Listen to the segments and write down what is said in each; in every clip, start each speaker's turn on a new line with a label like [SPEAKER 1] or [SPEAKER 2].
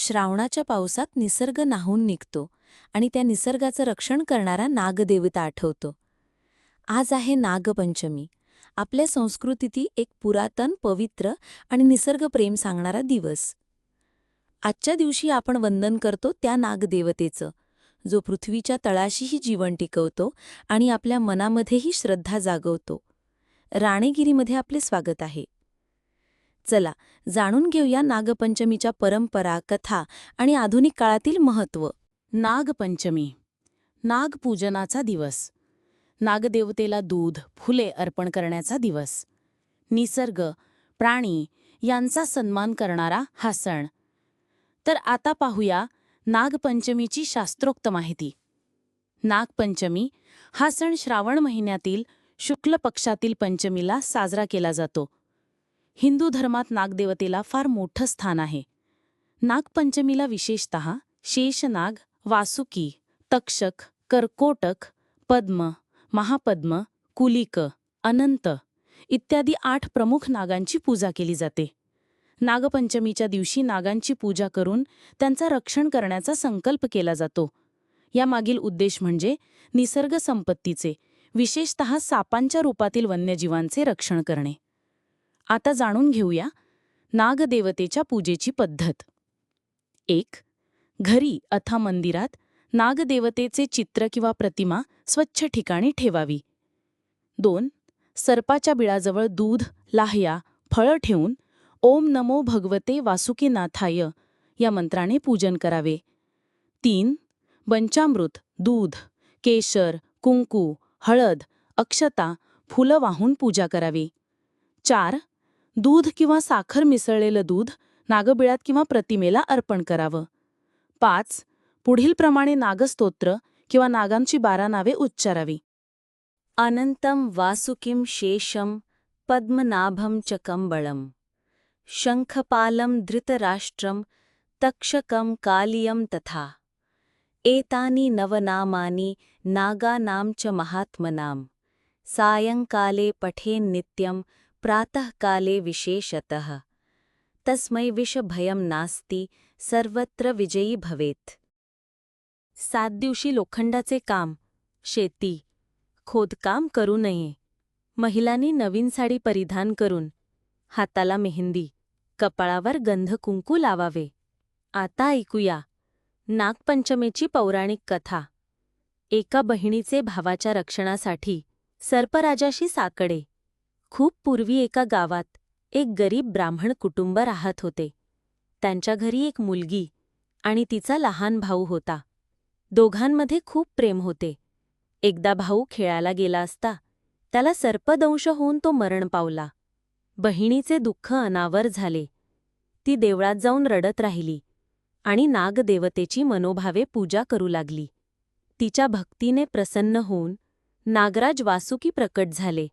[SPEAKER 1] श्रावणाच्या पावसात निसर्ग नाहून निघतो आणि त्या निसर्गाचं रक्षण करणारा नागदेवता आठवतो. आज आहे नागपंचमी. आपल्या संस्कृतीतील एक पुरातन पवित्र आणि निसर्गप्रेम सांगणारा दिवस. आजच्या दिवशी आपण वंदन करतो त्या नागदेवतेचं जो पृथ्वीच्या तळाशीही जीवन टिकवतो आणि आपल्या मनामध्येही श्रद्धा जागवतो. राणेगिरीमध्ये आपले स्वागत आहे. चला जाणून घेऊया नागपंचमीच्या परंपरा कथा आणि आधुनिक काळातील महत्त्व.
[SPEAKER 2] नागपंचमी. नागपूजनाचा दिवस. नागदेवतेला दूध फुले अर्पण करण्याचा दिवस. निसर्ग प्राणी यांचा सन्मान करणारा हा सण. तर आता पाहूया नागपंचमीची शास्त्रोक्त माहिती. नागपंचमी हा सण श्रावण महिन्यातील शुक्ल पक्षातील पंचमीला साजरा केला जातो. हिंदू धर्मात नागदेवतेला फार मोठं स्थान आहे. नागपंचमीला विशेषत शेषनाग वासुकी तक्षक कर्कोटक पद्म महापद्म कुलिक अनंत इत्यादी आठ प्रमुख नागांची पूजा केली जाते. नागपंचमीच्या दिवशी नागांची पूजा करून त्यांचा रक्षण करण्याचा संकल्प केला जातो. यामागील उद्देश म्हणजे निसर्ग संपत्तीचे विशेषत सापांच्या रूपातील वन्यजीवांचे रक्षण करणे. आता जाणून घेऊया नागदेवतेच्या पूजेची पद्धत. एक घरी अथा मंदिरात नागदेवतेचे चित्र किंवा प्रतिमा स्वच्छ ठिकाणी ठेवावी. दोन सर्पाच्या बिळाजवळ दूध लाह्या फळं ठेवून ओम नमो भगवते वासुकीनाथाय या मंत्राने पूजन करावे. तीन पंचामृत दूध केशर कुंकू हळद अक्षता फुलं वाहून पूजा करावी. चार दूध किंवा साखर मिसळलेलं दूध नागबिळात किंवा प्रतिमेला अर्पण करावं. पाच पुढीलप्रमाणे नागस्तोत्र किंवा नागांची बारा नावे उच्चारावी.
[SPEAKER 1] अनंतम वासुकिं शेषम पद्मनाभं च कंबळम शंखपालं धृतराष्ट्रं तक्षकं कालियं तथा. एतानि नवनामानि नागानां च महात्मनां. सायंकाले पठेन्नित्यं प्रातःकाले विशेषतः। तस्मै विषभयं नास्ति सर्वत्र विजयी भवेत्। सात दिवशी लोखंडाचे काम शेती। खोदकाम करू नये। महिलांनी नवीन साडी परिधान करून हाताला मेहंदी कपाळावर गंध कुंकू लावावे। आता ऐकूया नागपंचमीची पौराणिक कथा। एका बहिणीचे भावाच्या रक्षणासाठी सर्पराजाशी साकडे। खूप पूर्वी एका गावात एक गरीब ब्राह्मण कुटुंब राहत होते. त्यांच्या घरी एक मुलगी आणि तिचा लहान भाऊ होता. दोघांमध्ये खूप प्रेम होते. एकदा भाऊ खेळायला गेला असता त्याला सर्पदंश होऊन तो मरण पावला. बहिणीचे दुःख अनावर झाले. ती देवळात जाऊन रडत राहिली आणि नागदेवतेची मनोभावे पूजा करू लागली. तिच्या भक्तीने प्रसन्न होऊन नागराज वासुकी प्रकट झाले.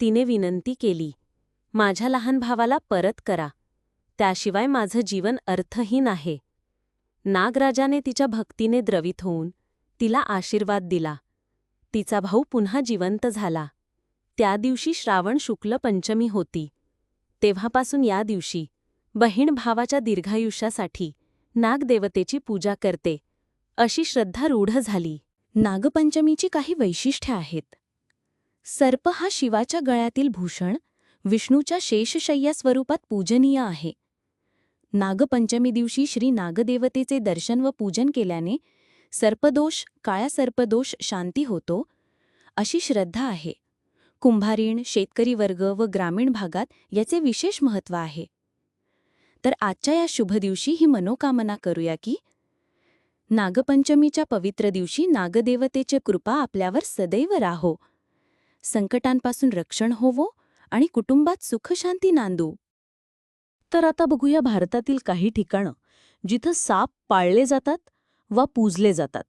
[SPEAKER 1] तिने विनंती केली माझ्या लहान भावाला परत करा. त्याशिवाय माझं जीवन अर्थहीन आहे. नागराजाने तिच्या भक्तीने द्रवित होऊन तिला आशीर्वाद दिला. तिचा भाऊ पुन्हा जिवंत झाला. त्या दिवशी श्रावण शुक्ल पंचमी होती. तेव्हापासून या दिवशी बहीण भावाच्या दीर्घायुष्यासाठी नागदेवतेची पूजा करते अशी श्रद्धा रूढ झाली. नागपंचमीची काही वैशिष्ट्ये आहेत. सर्प हा शिवाच्या गळ्यातील भूषण विष्णूच्या शेषशय्या स्वरूपात पूजनीय आहे. नागपंचमी दिवशी श्री नागदेवतेचे दर्शन व पूजन केल्याने सर्पदोष काळ्या सर्पदोष शांती होतो अशी श्रद्धा आहे. कुंभारीण शेतकरी वर्ग व ग्रामीण भागात याचे विशेष महत्त्व आहे. तर आजच्या या शुभ दिवशी ही मनोकामना करूया की नागपंचमीच्या पवित्र दिवशी नागदेवतेचे कृपा आपल्यावर सदैव राहो. संकटांपासून रक्षण होवो आणि कुटुंबात सुखशांती नांदू. तर आता बघूया भारतातील काही ठिकाणं जिथं साप पाळले जातात वा पूजले जातात.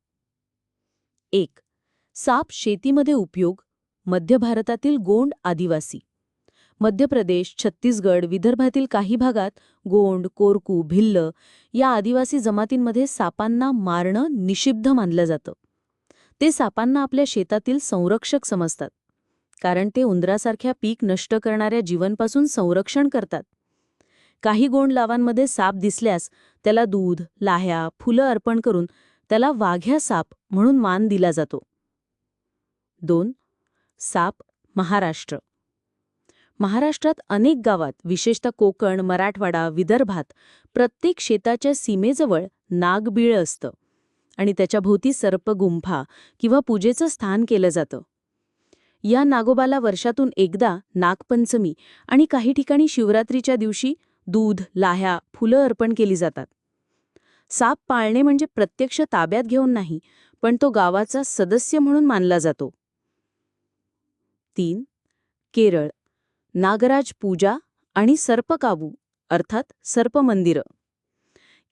[SPEAKER 1] एक साप शेतीमध्ये उपयोग मध्य भारतातील गोंड आदिवासी. मध्य प्रदेश छत्तीसगड विदर्भातील काही भागात गोंड कोरकू भिल्ल या आदिवासी जमातींमध्ये सापांना मारणं निषिद्ध मानलं जातं. ते सापांना आपल्या शेतातील संरक्षक समजतात. कारण ते उंदरासारख्या पीक नष्ट करणाऱ्या जीवांपासून संरक्षण करतात.
[SPEAKER 2] काही गोंड लावांमध्ये साप दिसल्यास त्याला दूध लाह्या फुलं अर्पण करून त्याला वाघ्या साप म्हणून मान दिला जातो. दोन साप महाराष्ट्र. महाराष्ट्रात अनेक गावात विशेषतः कोकण मराठवाडा विदर्भात प्रत्येक शेताच्या सीमेजवळ नागबिळ असतं आणि त्याच्या भोवती सर्पगुंफा किंवा पूजेचं स्थान केलं जातं. या नागोबाला वर्षातून एकदा नागपंचमी आणि काही ठिकाणी शिवरात्रीच्या दिवशी दूध लाह्या फुलं अर्पण केली जातात. साप पाळणे म्हणजे प्रत्यक्ष ताब्यात घेऊन नाही पण तो गावाचा सदस्य म्हणून मानला जातो. तीन केरळ नागराज पूजा आणि सर्पकाबू अर्थात सर्प मंदिरं.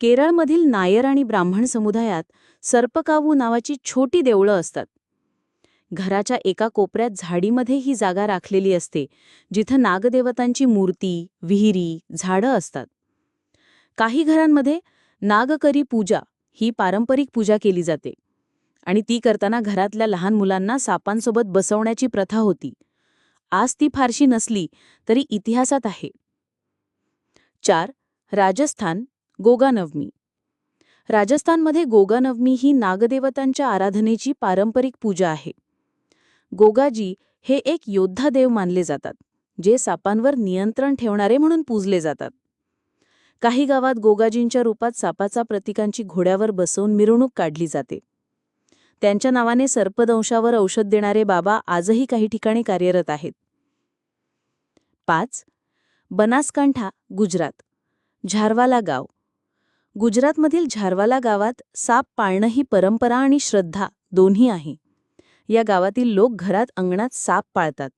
[SPEAKER 2] केरळमधील नायर आणि ब्राह्मण समुदायात सर्पकावू नावाची छोटी देवळं असतात. घराच्या एका कोपऱ्यात झाडीमध्ये ही जागा राखलेली असते जिथं नागदेवतांची मूर्ती विहिरी झाडं असतात. काही घरांमध्ये नागकरी पूजा ही पारंपरिक पूजा केली जाते आणि ती करताना घरातल्या लहान मुलांना सापांसोबत बसवण्याची प्रथा होती. आज ती फारशी नसली तरी इतिहासात आहे. चार. राजस्थान गोगानवमी. राजस्थानमध्ये गोगानवमी ही नागदेवतांच्या आराधनेची पारंपरिक पूजा आहे. गोगाजी हे एक योद्धा देव मानले जातात जे सापांवर नियंत्रण ठेवणारे म्हणून पूजले जातात. काही गावात गोगाजींच्या रूपात सापाचा प्रतिकांची घोड्यावर बसवून मिरवणूक काढली जाते. त्यांच्या नावाने सर्पदंशावर औषध देणारे बाबा आजही काही ठिकाणी कार्यरत आहेत. पाच. बनासकांठा गुजरात. झारवाला गाव. गुजरातमधील झारवाला गावात साप पाळणं ही परंपरा आणि श्रद्धा दोन्ही आहे. या गावातील लोक घरात अंगणात साप पाळतात.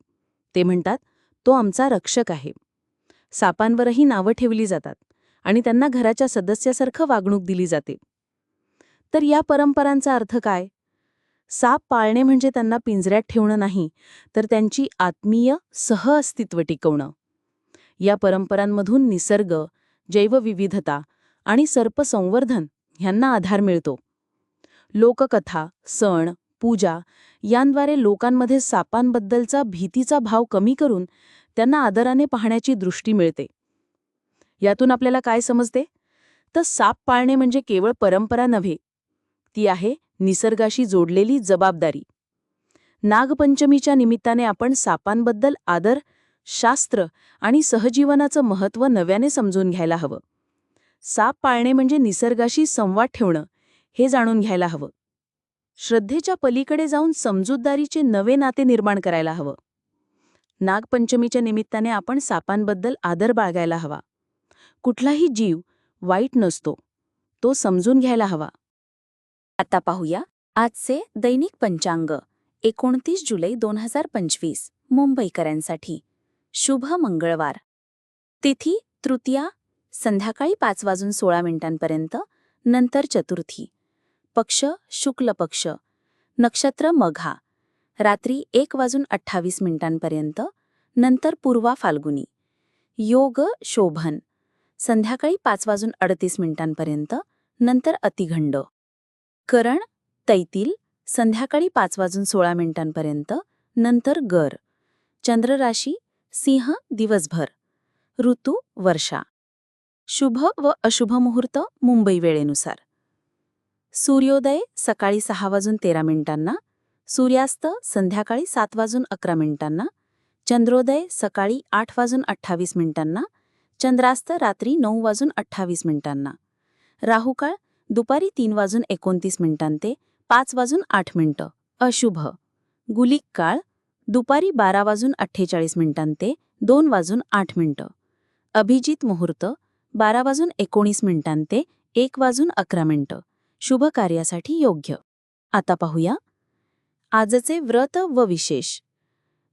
[SPEAKER 2] ते म्हणतात तो आमचा रक्षक आहे. सापांवरही नावं ठेवली जातात आणि त्यांना घराच्या सदस्यासारखं वागणूक दिली जाते. तर या परंपरांचा अर्थ काय? साप पाळणे म्हणजे त्यांना पिंजऱ्यात ठेवणं नाही तर त्यांची आत्मीय सहअस्तित्व टिकवणं. या परंपरांमधून निसर्ग जैवविविधता आणि सर्पसंवर्धन ह्यांना आधार मिळतो. लोककथा सण पूजा यांद्वारे लोकांमध्ये सापांबद्दलचा भीतीचा भाव कमी करून त्यांना आदराने पाहण्याची दृष्टी मिळते. यातून आपल्याला काय समजते? तर साप पाळणे म्हणजे केवळ परंपरा नव्हे ती आहे निसर्गाशी जोडलेली जबाबदारी. नागपंचमीच्या निमित्ताने आपण सापांबद्दल आदर शास्त्र आणि सहजीवनाचं महत्त्व नव्याने समजून घ्यायला हवं. साप पाळणे म्हणजे निसर्गाशी संवाद ठेवणं हे जाणून घ्यायला हवं. श्रद्धेच्या पलीकडे जाऊन समजूतदारीचे नवे नाते निर्माण करायला हवं. नागपंचमीच्या निमित्ताने आपण सापांबद्दल आदर बाळगायला हवा. कुठलाही जीव वाईट नसतो. तो समजून घ्यायला हवा. आता पाहूया आजचे दैनिक पंचांग. एकोणतीस जुलै दोन हजार पंचवीस. मुंबईकरांसाठी. शुभ मंगळवार. तिथी तृतीया संध्याकाळी पाच वाजून सोळा मिनिटांपर्यंत नंतर चतुर्थी. पक्ष शुक्ल पक्ष. नक्षत्र मघा. रात्री एक वाजून अठ्ठावीस मिनिटांपर्यंत नंतर पूर्वा फाल्गुनी. योग शोभन. संध्याकाळी पाच वाजून अडतीस मिनिटांपर्यंत नंतर अतिघंड. करण तैतील. संध्याकाळी पाच वाजून सोळा मिनिटांपर्यंत नंतर गर. चंद्रराशी सिंह दिवसभर. ऋतू वर्षा. शुभ व अशुभ मुहूर्त मुंबई वेळेनुसार. सूर्योदय सकाळी सहा वाजून तेरा मिनिटांना सूर्यास्त संध्याकाळी सात वाजून अकरा मिनिटांना चंद्रोदय सकाळी आठ वाजून अठ्ठावीस मिनिटांना चंद्रास्त रात्री नऊ वाजून अठ्ठावीस मिनिटांना. राहुकाळ दुपारी तीन वाजून एकोणतीस मिनिटांते पाच वाजून आठ मिनिटं. अशुभ. गुलिक काळ दुपारी बारा वाजून अठ्ठेचाळीस मिनिटांते दोन वाजून आठ मिनिटं. अभिजित मुहूर्त बारा वाजून एकोणीस मिनिटांते एक वाजून अकरा मिनिटं. शुभ कार्यासाठी योग्य. आता पाहूया. आजचे व्रत व विशेष.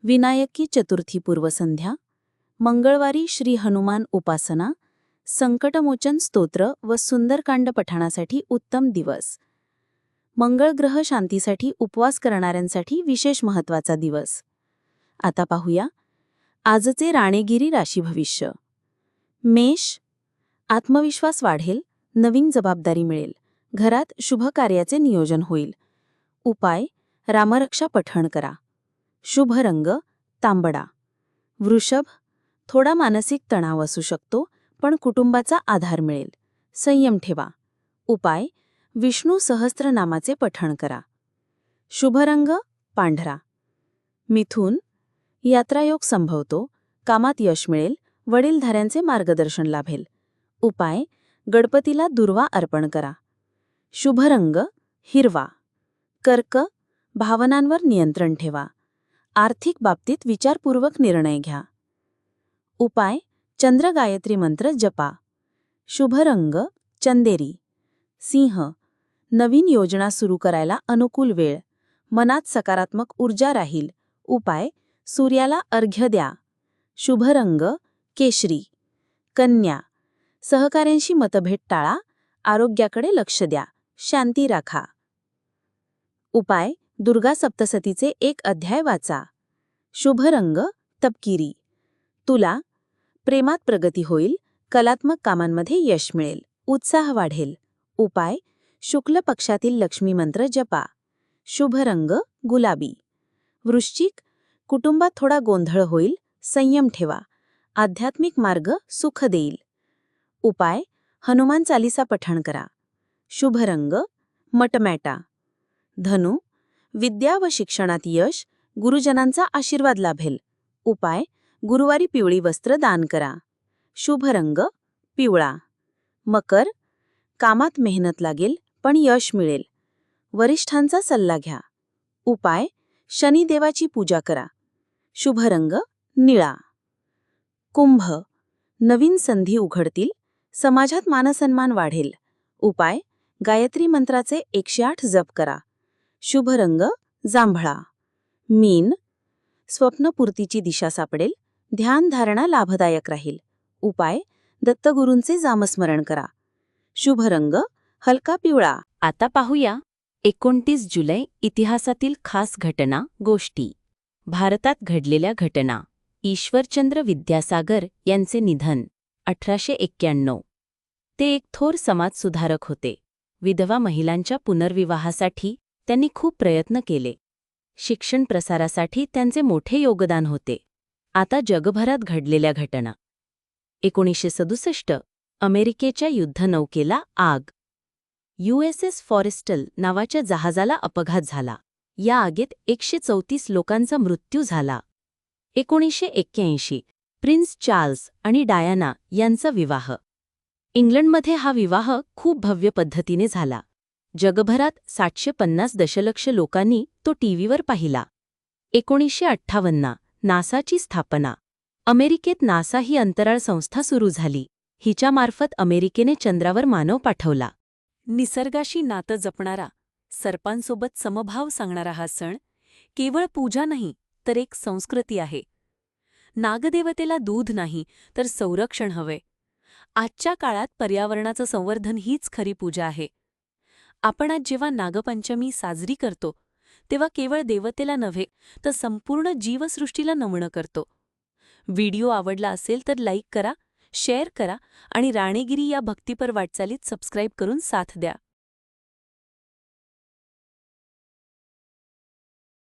[SPEAKER 2] विनायकी चतुर्थी पूर्वसंध्या मंगळवारी श्री हनुमान उपासना. संकटमोचन स्तोत्र व सुंदरकांड पठाणासाठी उत्तम दिवस. मंगळ ग्रह शांतीसाठी उपवास करणाऱ्यांसाठी विशेष महत्त्वाचा दिवस. आता पाहूया. आजचे राणेगिरी राशी भविष्य. मेष. आत्मविश्वास वाढेल. नवीन जबाबदारी मिळेल. घरात शुभ कार्याचे नियोजन होईल. उपाय रामरक्षा पठण करा. शुभ रंग तांबडा. वृषभ थोडा मानसिक तणाव असू शकतो पण कुटुंबाचा आधार मिळेल. संयम ठेवा. उपाय विष्णू सहस्त्रनामाचे पठण करा. शुभरंग पांढरा. मिथून यात्रायोग संभवतो कामात यश मिळेल वडीलधाऱ्यांचे मार्गदर्शन लाभेल. उपाय गणपतीला दुर्वा अर्पण करा. शुभरंग हिरवा. कर्क भावनांवर नियंत्रण ठेवा. आर्थिक बाबतीत विचारपूर्वक निर्णय घ्या. उपाय चंद्र गायत्री मंत्र जपा. शुभरंग चंदेरी. सिंह नवीन योजना सुरू करायला अनुकूल वेळ. मनात सकारात्मक ऊर्जा राहील. उपाय सूर्याला अर्घ्य द्या. शुभरंग केशरी. कन्या सहकाऱ्यांशी मतभेद टाळा. आरोग्याकडे लक्ष द्या. शांती राखा. उपाय दुर्गा सप्तसतीचे एक अध्याय वाचा. शुभ रंग तपकिरी. तुला प्रेमात प्रगती होईल कलात्मक कामांमध्ये यश मिळेल उत्साह वाढेल. उपाय शुक्ल पक्षातील लक्ष्मी मंत्र जपा. शुभ रंग गुलाबी. वृश्चिक कुटुंबात थोडा गोंधळ होईल संयम ठेवा. आध्यात्मिक मार्ग सुख देईल. उपाय हनुमान चालिसा पठण करा. शुभ रंग मटमॅटा. धनु विद्या व शिक्षणात यश गुरुजनांचा आशीर्वाद लाभेल. उपाय गुरुवारी पिवळी वस्त्र दान करा. शुभ रंग पिवळा. मकर कामात मेहनत लागेल पण यश मिळेल. वरिष्ठांचा सल्ला घ्या. उपाय शनिदेवाची पूजा करा. शुभ रंग निळा. कुंभ नवीन संधी उघडतील समाजात मानसन्मान वाढेल. उपाय गायत्री मंत्राचे एकशे आठ जप करा. शुभ रंग जांभळा. मीन स्वप्नपूर्तीची दिशा सापडेल ध्यानधारणा लाभदायक राहील. उपाय दत्तगुरूंचे जामस्मरण करा. शुभ रंग हलका पिवळा.
[SPEAKER 1] आता पाहूया एकोणतीस जुलै इतिहासातील खास घटना गोष्टी. भारतात घडलेल्या घटना. ईश्वरचंद्र विद्यासागर यांचे निधन अठराशे एक्क्याण्णव. ते एक थोर समाजसुधारक होते. विधवा महिलांच्या पुनर्विवाहासाठी त्यांनी खूप प्रयत्न केले. शिक्षण प्रसारासाठी त्यांचे मोठे योगदान होते. आता जगभरात घडलेल्या घटना. एकोणीसशे सदुसष्ट अमेरिकेच्या युद्धनौकेला आग. यूएसएस फॉरेस्टल नावाच्या जहाजाला अपघात झाला. या आगीत एकशे चौतीस लोकांचा मृत्यू झाला. एकोणीसशे एक्क्याऐंशी प्रिन्स चार्ल्स आणि डायाना यांचा विवाह. इंग्लंडमध्ये हा विवाह खूप भव्य पद्धतीने झाला. जगभरात सातशे पन्नास दशलक्ष लोकांनी तो टीव्हीवर पाहिला. एकोणीसशे अठ्ठावन्न नासाची स्थापना. अमेरिकेत नासा ही अंतराळ संस्था सुरू झाली. हिच्यामार्फत अमेरिकेने चंद्रावर मानव पाठवला. निसर्गाशी नातं जपणारा सर्पांसोबत समभाव सांगणारा हा सण केवळ पूजा नाही तर एक संस्कृती आहे. नागदेवतेला दूध नाही तर संरक्षण हवे. आजच्या काळात पर्यावरणाचं संवर्धन हीच खरी पूजा आहे. आपण आज जेव्हा नागपंचमी साजरी करतो तेव्हा केवळ देवतेला नव्हे तर संपूर्ण जीवसृष्टीला नमनं करतो. व्हिडिओ आवडला असेल तर लाईक करा शेअर करा आणि राणेगिरी या भक्तीपर वाटचालीत सबस्क्राईब करून साथ द्या.